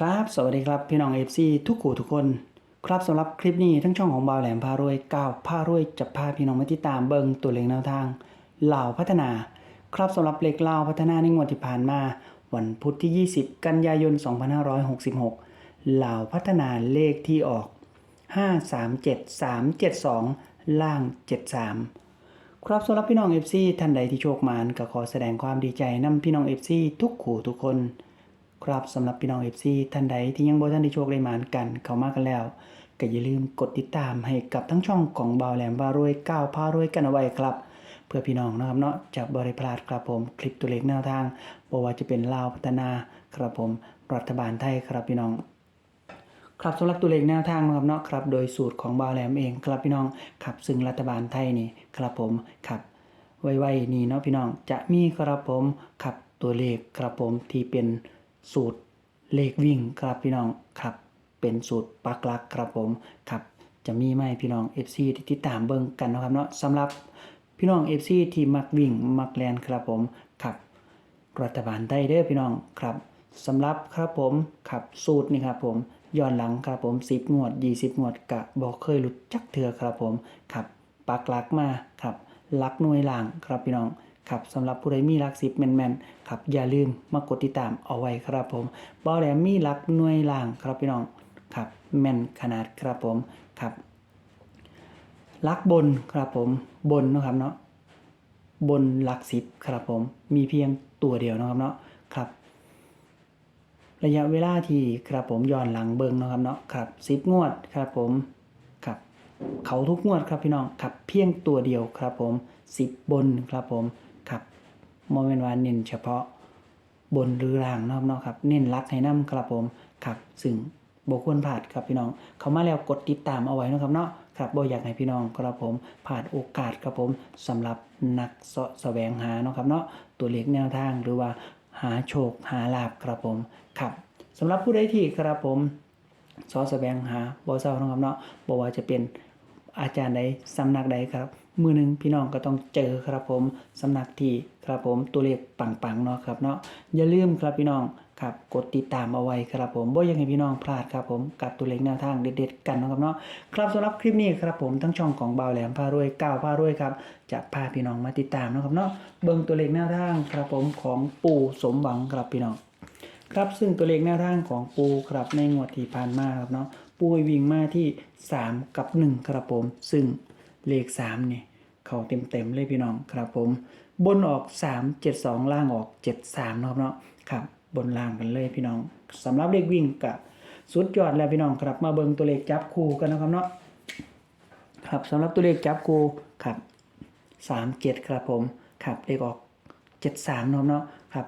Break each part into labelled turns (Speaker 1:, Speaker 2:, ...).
Speaker 1: ครับ สวัสดีครับ พี่น้องเอฟซีทุกขู่ทุกคน ครับสำหรับคลิปนี้ทั้งช่องของบาวแหลมพารวยก้าวพารวยจะพาพี่น้องมาติดตามเบิงตัวเลขแนวทางเหล่าพัฒนา ครับสำหรับเลขเหล่าพัฒนาในงวดที่ผ่านมา วันพุธที่ 20 กันยายน 2566เหล่าพัฒนาเลขที่ออก 537372 ล่าง 73 ครับสำหรับพี่น้อง FC ท่านใดที่โชคมานก็ขอแสดงความดีใจนำพี่น้อง FC ทุกขู่ทุกคน ครับสำหรับพี่น้อง FC ท่านใดที่ยังบ่ท่านได้โชคได้หมานกัน เข้ามากันแล้วก็อย่าลืมกดติดตามให้กับทั้งช่องของบ่าวแหลมบารวยก้าวพารวยกันเอาไว้ครับ เพื่อพี่น้องนะครับเนาะจะบริพลาดครับผมคลิปตัวเลขแนวทางบ่ว่าจะเป็นลาวพัฒนาครับผมรัฐบาลไทยครับพี่น้องครับสำหรับตัวเลขแนวทางนะครับเนาะครับโดยสูตรของบาวแหลมเองครับพี่น้องครับซึ่งรัฐบาลไทยนี่ครับผมครับไวๆนี่เนาะพี่น้องจะมีครับผมครับตัวเลขครับผมที่เป็น สูตรเลขวิ่งครับพี่น้องครับ เป็นสูตรปักหลักครับผมครับจะมีไหมพี่น้อง FC ที่ติดตามเบิ่งกันนะครับเนาะสำหรับพี่น้อง FC ที่มักวิ่งมักแลนครับผมครับรัฐบาลได้เด้อพี่น้องครับสำหรับครับผมครับสูตรนี่ครับผมย้อนหลังครับผม 10 งวด 20 งวดกะบอกเคยหลุดจักเถือครับผมครับปักหลักมาครับลักหน่วยล่างครับพี่น้อง ครับสำหรับผู้ใดมีลักสิบแมนๆครับอย่าลืมมากดติดตามเอาไว้ครับผมบ่แหลมมีลักหน่วยล่างครับพี่น้องครับแมนขนาดครับผมครับลักบนครับผมบนนะครับเนาะบนหลักสิบครับผมมีเพียงตัวเดียวนะครับเนาะครับ ระยะเวลาที่ครับผมย้อนหลังเบิงนะครับเนาะครับสิบงวดครับผมครับเขาทุกงวดครับพี่น้องครับเพียงตัวเดียวครับผมสิบบนครับผม โมเมนต์วานเน้นเฉพาะบนหรือล่างนาะครับเนาะครับ เน้นรักให้นํครับผมครับซึ่งบควรพลาดครับพี่น้อง เขามาแล้วกดติดตามเอาไว้นะครับเนาะครับบ่อยากให้พี่น้องครับผมพลาดโอกาสครับผมสำหรับนักเสาะแสวงหาเนาะครับเนาะตัวเลขแนวทางหรือว่าหาโชคหาลาบครับผมครับสำหรับผู้ใดที่ครับผมสอแสวงหาบ่เศร้านะครับเนาะบ่ว่าจะเป็นอาจารย์ใดสำนักใดครับ มือหนึ่งพี่น้องก็ต้องเจอครับผมสำนักที่ครับผมตัวเลขปังๆเนาะครับเนาะอย่าลืมครับพี่น้องครับกดติดตามเอาไว้ครับผมบ่อยังให้พี่น้องพลาดครับผมกับตัวเลขแนวทางเด็ดๆกันนะครับเนาะครับสำหรับคลิปนี้ครับผมทั้งช่องของบ่าวแหลมพารวยก้าวพารวยครับจะพาพี่น้องมาติดตามนะครับเนาะเบิ่งตัวเลขแนวทางครับผมของปู่สมหวังครับพี่น้องครับซึ่งตัวเลขแนวทางของปูครับในงวดที่ผ่านมาครับเนาะปูวิ่งมาที่ 3 กับ 1 ครับผม ซึ่ง เลข3เนี่ยเขาเต็มเต็มๆเลยพี่น้องครับผม บนออก3 7 2ล่างออก7 3เนาะครับเนาะครับ บนล่างกันเลยพี่น้องสำหรับเลขวิ่งกับสุดยอดแล้วพี่น้องครับ มาเบิ่งตัวเลขจับคู่กันนะครับเนาะครับสำหรับตัวเลขจับคู่ครับ3 7ครับผมครับเลขออก73เนาะครับเนาะครับ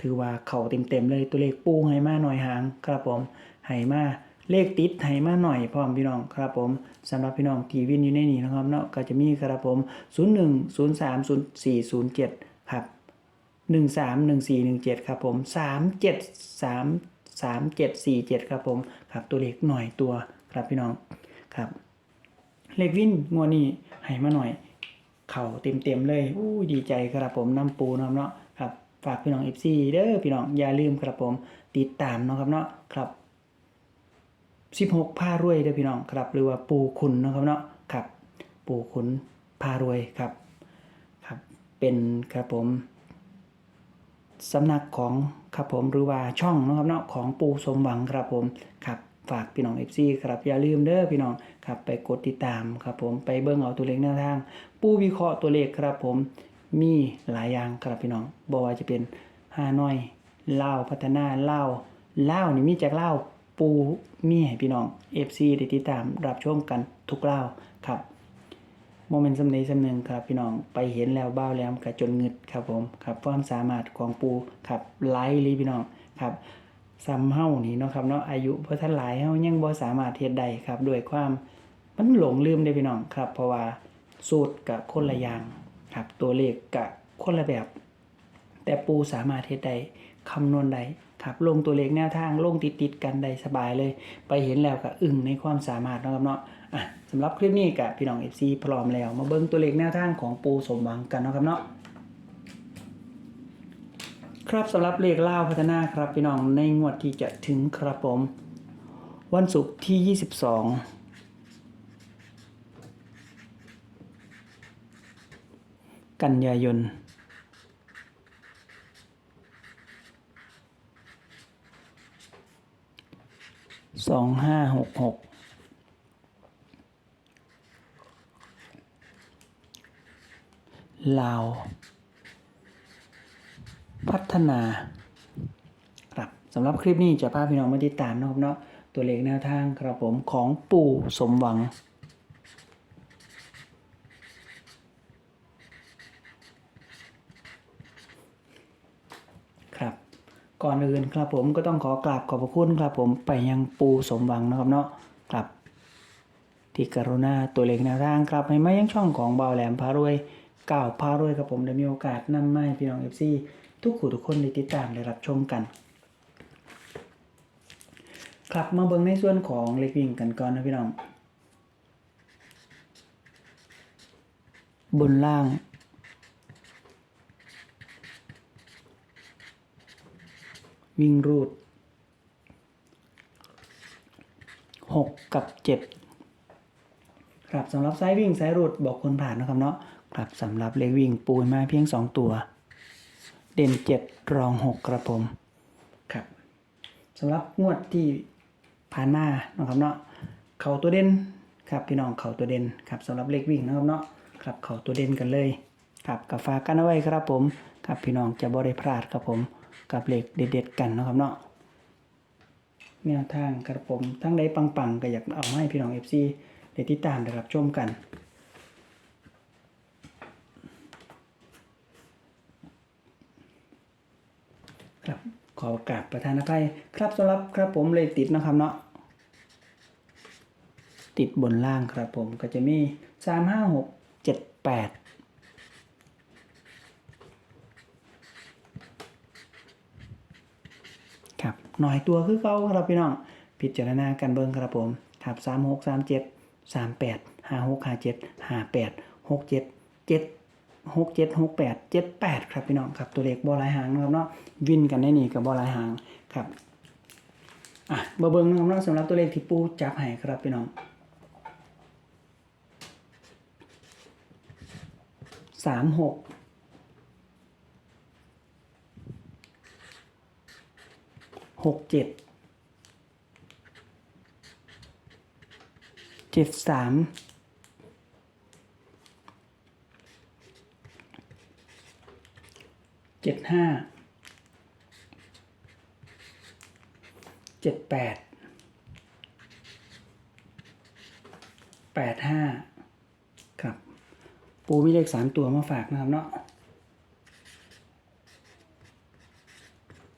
Speaker 1: ถือว่าเข่าเต็มๆเลยตัวเลขปูให้มาหน่อยหางครับผมให้มา เลขติดให้มาหน่อยพร้อมพี่น้องครับผมสำหรับพี่น้องทีวินอยู่ในนี้นะครับเนาะก็จะมีครับผม 01 03 04 07 ครับ 13 14 17 ครับผม 37 3 37 47 ครับผมครับตัวเลขหน่อยตัวครับพี่น้องครับ เลขวินงวดนี้ให้มาหน่อย เข่าเต็มๆเลยอู้ดีใจครับผมน้ำปูนะครับเนาะครับฝากพี่น้อง FC เด้อพี่น้องอย่าลืมครับผมติดตามเนาะครับเนาะครับ 16พารวยเด้อพี่น้องครับ หรือว่าปูขุนนะครับเนาะครับ ปูขุนพารวยครับครับ เป็นครับผมสำนักของครับผมหรือว่าช่องนะครับเนาะของปูสมหวังครับผมครับฝากพี่น้อง FC ครับอย่าลืมเด้อพี่น้องครับไปกดติดตามครับผมไปเบิ่งเอาตัวเลขแนวทาง ปูวิเคราะห์ตัวเลขครับผมมีหลายอย่างครับพี่น้องบ่ว่าจะเป็นฮาน้อยเล่าพัฒนาเล่าเล่านี่มีจากเล่า ปูมีให้พี่น้อง FC ได้ติดตามรับชมกันทุกเล่าครับโมเมนต์สำเนสำหนึ่งครับพี่น้องไปเห็นแล้วบ้าแล้วกระจนเงึดครับผมครับความสามารถของปูครับไลฟ์ลยพี่น้องครับซ้ำเฮานี่เนาะครับเนาะอายุบ่ทันหลายเฮายังบ่สามารถเฮ็ดได้ครับด้วยความมันหลงลืมได้พี่น้องครับ เพราะว่าสูตรกับคนละอย่างครับตัวเลขกับคนละแบบ แต่ปูสามารถเฮ็ดได้คำนวณได้ ครับลงตัวเลขแนวทางลงติดติดๆกันได้สบายเลย ไปเห็นแล้วก็อึ้งในความสามารถนะครับเนาะอะสำหรับคลิปนี้กับพี่น้อง FC พร้อมแล้ว มาเบิ่งตัวเลขแนวทางของปูสมหวังกันนะครับเนาะครับสำหรับเลขเล่าพัฒนาครับพี่น้องในงวดที่จะถึงครับผม วันศุกร์ที่ 22กันยายน สองห้าหกหกลาว พัฒนาครับสำหรับคลิปนี้จะพาพี่น้องมาติดตามนะครับเนาะตัวเลขแนวทางครับผมของปู่สมหวัง ครับ ก่อนอื่นครับผมก็ต้องขอกราบขอบพระคุณครับผมไปยังปูสมหวังนะครับเนาะครับ ที่กรุณาตัวเลขแนวทางครับให้มายังช่องของเบาแหลมพารวยก่าวพารวยครับผมได้มีโอกาสนำมาให้พี่น้องเอฟซีทุกขู่ทุกคนได้ติดตามได้รับชมกันครับมาเบิ่งในส่วนของเลขวิ่งกันก่อนนะพี่น้อง บนล่าง วิ่งรูดหกกับเจ็ดครับสำหรับสายวิ่งสายรูดบอกคนผ่านนะครับเนาะครับสำหรับเลขวิ่งปูนมาเพียงสองตัว เด่นเจ็ดรองหกกระผมครับสำหรับงวดที่ผ่านมานะครับเนาะเข่าตัวเด่นครับพี่น้องเข่าตัวเด่นครับสำหรับเลขวิ่งนะครับเนาะครับเข่าตัวเด่นกันเลยครับกับฝากกันเอาไว้ครับผมครับพี่น้องจะบ่ได้พลาดครับผม กับเหล็กเด็ดๆกันนะครับเนาะเนี่ยทางกระผมทั้งไดปังๆก็อยากเอาให้พี่น้องเอฟซีได้ติดตามนะครับชมกันครับขอกราบประธานอภัยครับสำหรับครับผมเลยติดนะครับเนาะติดบนล่างครับผมก็จะมี 3 5 6 7 8 ครับหน่อยตัวคือเขาครับพี่น้อง พิจารณากันเบิ่งครับผมครับสามหกสามเจ็ดสามแปดห้าหกห้าเจ็ดห้าแปดหกเจ็ดเจ็ดหกเจ็ดหกแปดเจ็ดแปดครับพี่น้องครับตัวเลขบอลายหางนะครับเนาะวินกันได้นี่กับบอลายหางครับอะเบิ่งนะครับเนาะสำหรับตัวเลขที่ปูจับให้ครับพี่น้องสามหก หกเจ็ดเจ็ดสามเจ็ดห้าเจ็ดแปดแปดห้าครับ ปูมีเลขสามตัวมาฝากนะครับเนาะ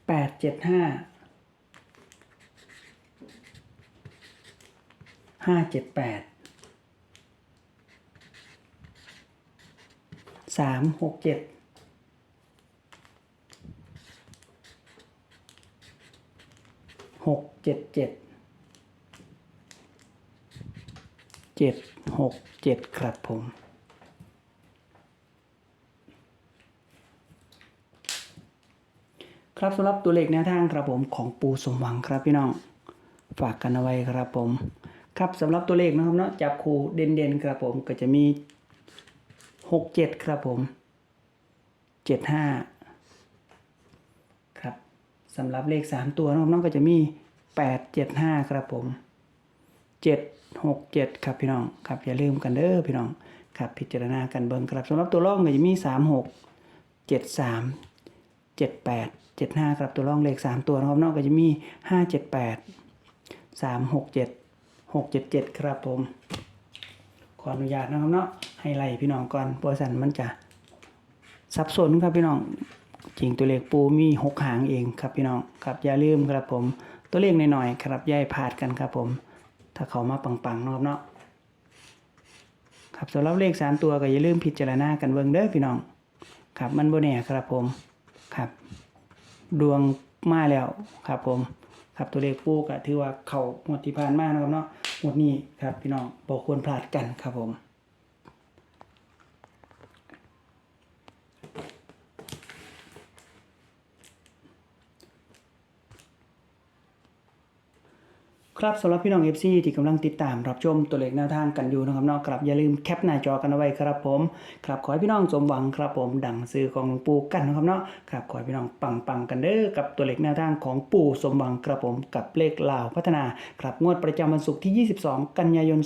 Speaker 1: แปดเจ็ดห้า ห้าเจ็ดแปดสามหกเจ็ดหกเจ็ดเจ็ดเจ็ดหกเจ็ดครับผมครับสำหรับตัวเลขแนวทางครับผมของปูสมหวังครับพี่น้อง ฝากกันเอาไว้ครับผม ครับสำหรับตัวเลขนะครับเนาะจับคู่เด่นๆครับผมก็จะมีหกเจ็ดครับผมเจ็ดห้าครับสำหรับเลขสามตัวนะครับเน้องก็จะมีแปดเจ็ดห้าครับผมเจ็ดหกเจ็ดครับพี่น้องครับอย่าลืมกันเด้อพี่น้องครับพิจารณากันเบิ่งครับสำหรับตัวร่องก็จะมีสามหกเจ็ดสามเจ็ดแปดเจ็ดห้าครับตัวร่องเลขสามตัวนะครับนอกก็จะมีห้าเจ็ดแปดสามหกเจ็ด หกเจ็ดเจ็ดครับผม ขออนุญาตนะครับเนาะให้ไล่พี่น้องก่อนเพราะสันมันจะสับสนครับพี่น้องจริงตัวเลขปูมีหกหางเองครับพี่น้องครับอย่าลืมครับผม ตัวเลขหน่อยๆครับย่าให้พาดกันครับผม ถ้าเขามาปังๆนะครับเนาะครับสำหรับเลขสามตัวก็อย่าลืมพิจารณากันเบิ่งเด้อพี่น้อง ครับมันโบแน่ครับผมครับ ดวงมาแล้วครับผม ครับตัวเลขปูก็ถือว่าเขาหมดที่ผ่านมานะครับเนาะ หมดนี้ครับพี่น้องบอกควรพลาดกันครับผม ครับสำหรับพี่น้อง FC ที่กำลังติดตามรับชมตัวเลขแนวทางกันอยู่นะครับเนอกครับอย่าลืมแคปหน้าจอกันเอาไว้ครับผมครับขอให้พี่น้องสมหวังครับผมดังซื้อของหลวงปู่กันนะครับเนาะครับขอให้พี่น้องปังๆกันเด้อกับตัวเลขแนวทางของปู่สมหวังครับผมกับเลขลาวพัฒนาครับงวดประจำวันศุกร์ที่ 22 กันยายน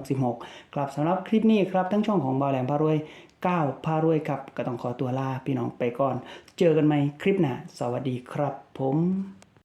Speaker 1: 2566ครับสำหรับคลิปนี้ครับทั้งช่องของบาวแหลมพารวยก้าวพารวยครับก็ต้องขอตัวลาพี่น้องไปก่อน เจอกันใหม่คลิปหน้าสวัสดีครับผม